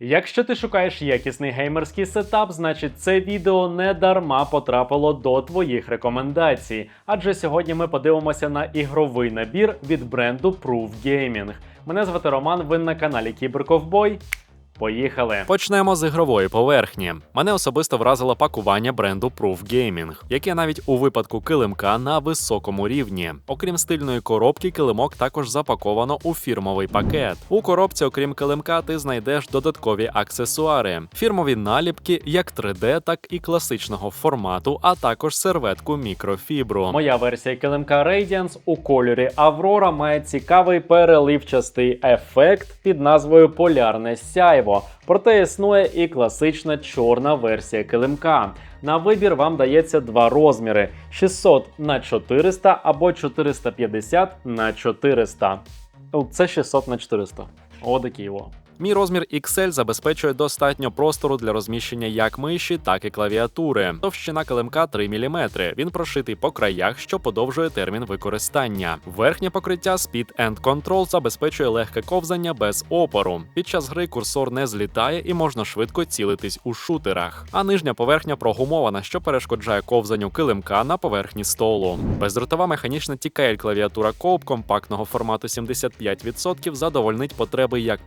Якщо ти шукаєш якісний геймерський сетап, значить це відео не дарма потрапило до твоїх рекомендацій. Адже сьогодні ми подивимося на ігровий набір від бренду Proof Gaming. Мене звати Роман, ви на каналі Кіберковбой. Поїхали! Почнемо з ігрової поверхні. Мене особисто вразило пакування бренду Proof Gaming, яке навіть у випадку килимка на високому рівні. Окрім стильної коробки, килимок також запаковано у фірмовий пакет. У коробці, окрім килимка, ти знайдеш додаткові аксесуари, фірмові наліпки, як 3D, так і класичного формату, а також серветку мікрофібру. Моя версія килимка Radiance у кольорі Аврора має цікавий переливчастий ефект під назвою Полярне сяйво. Проте існує і класична чорна версія килимка. На вибір вам дається два розміри: 600 на 400 або 450 на 400. Це 600 на 400. О, такий во. Мій розмір XL забезпечує достатньо простору для розміщення як миші, так і клавіатури. Товщина килимка 3 мм. Він прошитий по краях, що подовжує термін використання. Верхнє покриття Speed and Control забезпечує легке ковзання без опору. Під час гри курсор не злітає і можна швидко цілитись у шутерах. А нижня поверхня прогумована, що перешкоджає ковзанню килимка на поверхні столу. Бездротова механічна TKL клавіатура Cope компактного формату 75% задовольнить потреби як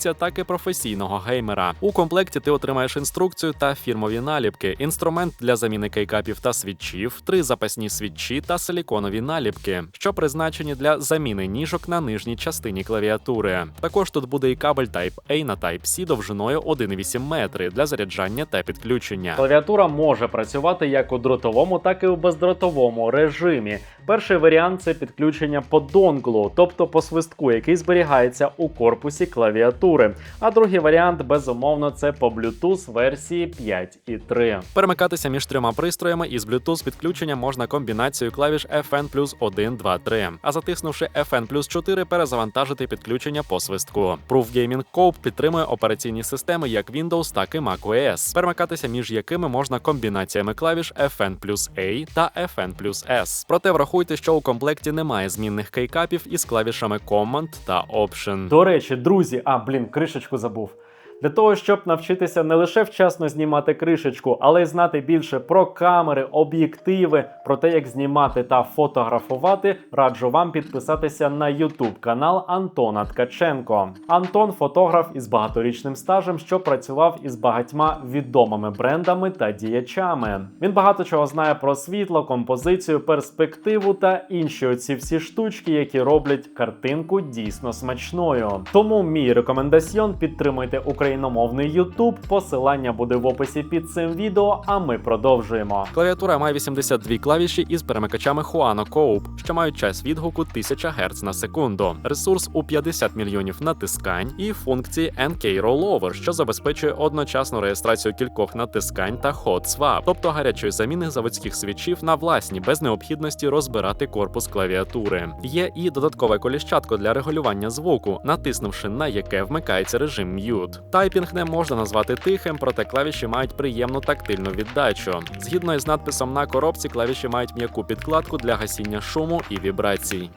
початківця, так і професійного геймера. У комплекті ти отримаєш інструкцію та фірмові наліпки, інструмент для заміни кейкапів та свічів, три запасні свічі та силіконові наліпки, що призначені для заміни ніжок на нижній частині клавіатури. Також тут буде і кабель Type-A на Type-C довжиною 1,8 метри для заряджання та підключення. Клавіатура може працювати як у дротовому, так і у бездротовому режимі. Перший варіант це підключення по донглу, тобто по свистку, який зберігається у корпусі клавіатури. А другий варіант, безумовно, це по Bluetooth версії 5.3. Перемикатися між трьома пристроями із Bluetooth підключення можна комбінацією клавіш FN плюс 1, 2, 3, а затиснувши FN плюс 4, перезавантажити підключення по свистку. Proof Gaming Cope підтримує операційні системи як Windows, так і macOS, перемикатися між якими можна комбінаціями клавіш FN плюс A та FN плюс S. Проте врахуйте, що у комплекті немає змінних кейкапів із клавішами Command та Option. До речі, друзі, а блін, кришечку забув. Для того, щоб навчитися не лише вчасно знімати кришечку, але й знати більше про камери, об'єктиви, про те, як знімати та фотографувати, раджу вам підписатися на YouTube канал Антона Ткаченко. Антон фотограф із багаторічним стажем, що працював із багатьма відомими брендами та діячами. Він багато чого знає про світло, композицію, перспективу та інші оці всі штучки, які роблять картинку дійсно смачною. Тому мій рекомендаціон підтримуйте україномовний YouTube. Посилання буде в описі під цим відео. А ми продовжуємо. Клавіатура має 82 клавіші із перемикачами Huano Cope, що мають час відгуку 1000 Гц на секунду, ресурс у 50 мільйонів натискань і функції NK Rollover, що забезпечує одночасну реєстрацію кількох натискань та Hot Swap, тобто гарячої заміни заводських свічів на власні без необхідності розбирати корпус клавіатури. Є і додаткове коліщатко для регулювання звуку, натиснувши на яке вмикається режим Mute. Тайпінг не можна назвати тихим, проте клавіші мають приємну тактильну віддачу. Згідно із надписом на коробці, клавіші мають м'яку підкладку для гасіння шуму і вібрацій.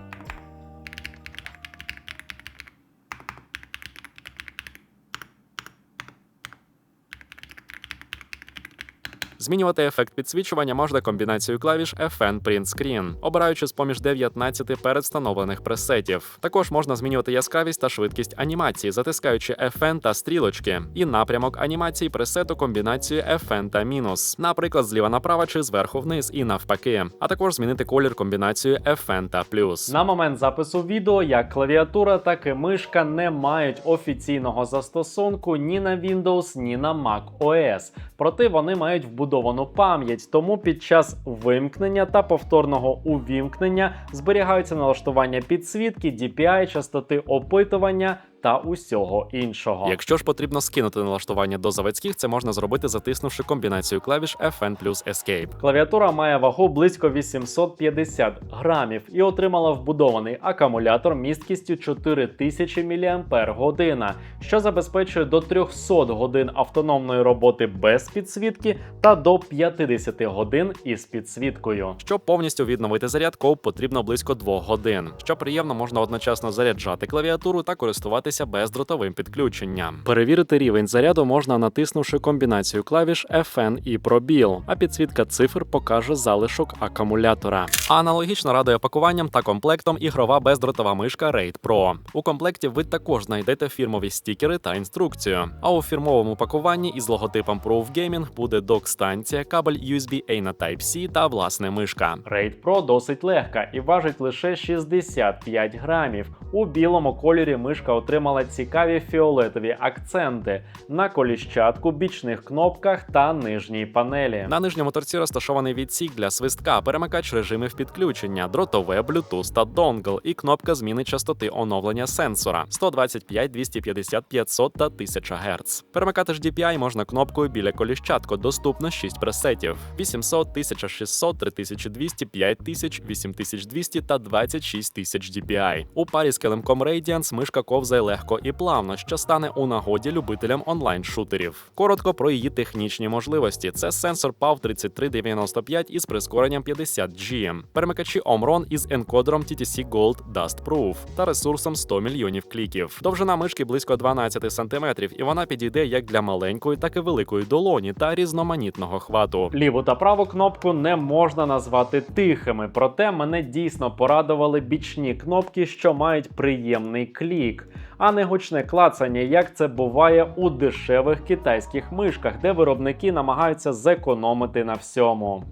Змінювати ефект підсвічування можна комбінацією клавіш FN Print Screen, обираючи з поміж 19 передстановлених пресетів. Також можна змінювати яскравість та швидкість анімації, затискаючи FN та стрілочки, і напрямок анімації пресету комбінацією FN та мінус, наприклад, зліва направо чи зверху вниз і навпаки. А також змінити колір комбінацією FN та плюс. На момент запису відео як клавіатура, так і мишка не мають офіційного застосунку ні на Windows, ні на Mac OS. Проте вони мають вбудовану пам'ять, тому під час вимкнення та повторного увімкнення зберігаються налаштування підсвітки, DPI, частоти опитування та усього іншого. Якщо ж потрібно скинути налаштування до заводських, це можна зробити, затиснувши комбінацію клавіш FN плюс Escape. Клавіатура має вагу близько 850 грамів і отримала вбудований акумулятор місткістю 4000 мАч, що забезпечує до 300 годин автономної роботи без підсвітки та до 50 годин із підсвіткою. Щоб повністю відновити зарядку, потрібно близько 2 годин. Що приємно, можна одночасно заряджати клавіатуру та користуватися користуватися бездротовим підключенням. Перевірити рівень заряду можна натиснувши комбінацію клавіш FN і пробіл, а підсвітка цифр покаже залишок акумулятора. Аналогічно радує пакуванням та комплектом ігрова бездротова мишка Raid Pro. У комплекті ви також знайдете фірмові стікери та інструкцію. А у фірмовому пакуванні із логотипом Proof Gaming буде док-станція, кабель USB-A на Type-C та власне мишка. Raid Pro досить легка і важить лише 65 грамів. У білому кольорі мишка отримала цікаві фіолетові акценти на коліщатку, бічних кнопках та нижній панелі. На нижньому торці розташований відсік для свистка, перемикач режимів підключення, дротове, Bluetooth та донгл і кнопка зміни частоти оновлення сенсора 125, 250, 500 та 1000 Гц. Перемикати ж DPI можна кнопкою біля коліщатку. Доступно 6 пресетів: 800, 1600, 3200, 5000, 8200 та 26000 DPI. У парі з килимком Radiance мишка ковзає легко і плавно, що стане у нагоді любителям онлайн-шутерів. Коротко про її технічні можливості. Це сенсор PAV 3395 із прискоренням 50G, перемикачі Omron із енкодером TTC Gold Dust Proof та ресурсом 100 мільйонів кліків. Довжина мишки близько 12 см, і вона підійде як для маленької, так і великої долоні та різноманітного хвату. Ліву та праву кнопку не можна назвати тихими, проте мене дійсно порадували бічні кнопки, що мають приємний клік, а не гучне клацання, як це буває у дешевих китайських мишках, де виробники намагаються зекономити на всьому.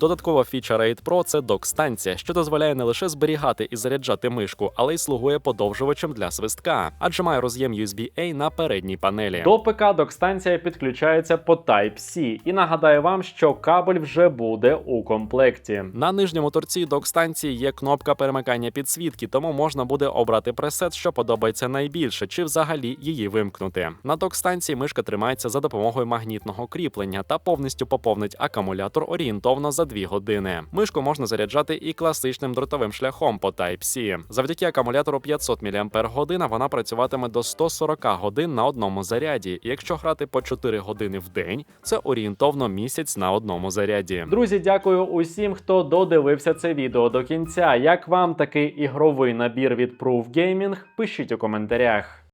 Додаткова фіча Raid Pro – це док-станція, що дозволяє не лише зберігати і заряджати мишку, але й слугує подовжувачем для свистка, адже має роз'єм USB-A на передній панелі. До ПК док-станція підключається по Type-C. І нагадаю вам, що кабель вже буде у комплекті. На нижньому торці док-станції є кнопка перемикання підсвітки, тому можна буде обрати пресет, що подобається найбільше, чи взагалі її вимкнути. На док-станції мишка тримається за допомогою магнітного кріплення та повністю поповнить акумулятор орієнтовно за 2 години. Мишку можна заряджати і класичним дротовим шляхом по Type-C. Завдяки акумулятору 500 мАч вона працюватиме до 140 годин на одному заряді. І якщо грати по 4 години в день, це орієнтовно місяць на одному заряді. Друзі, дякую усім, хто додивився це відео до кінця. Як вам такий ігровий набір від Proof Gaming? Пишіть у коментарях.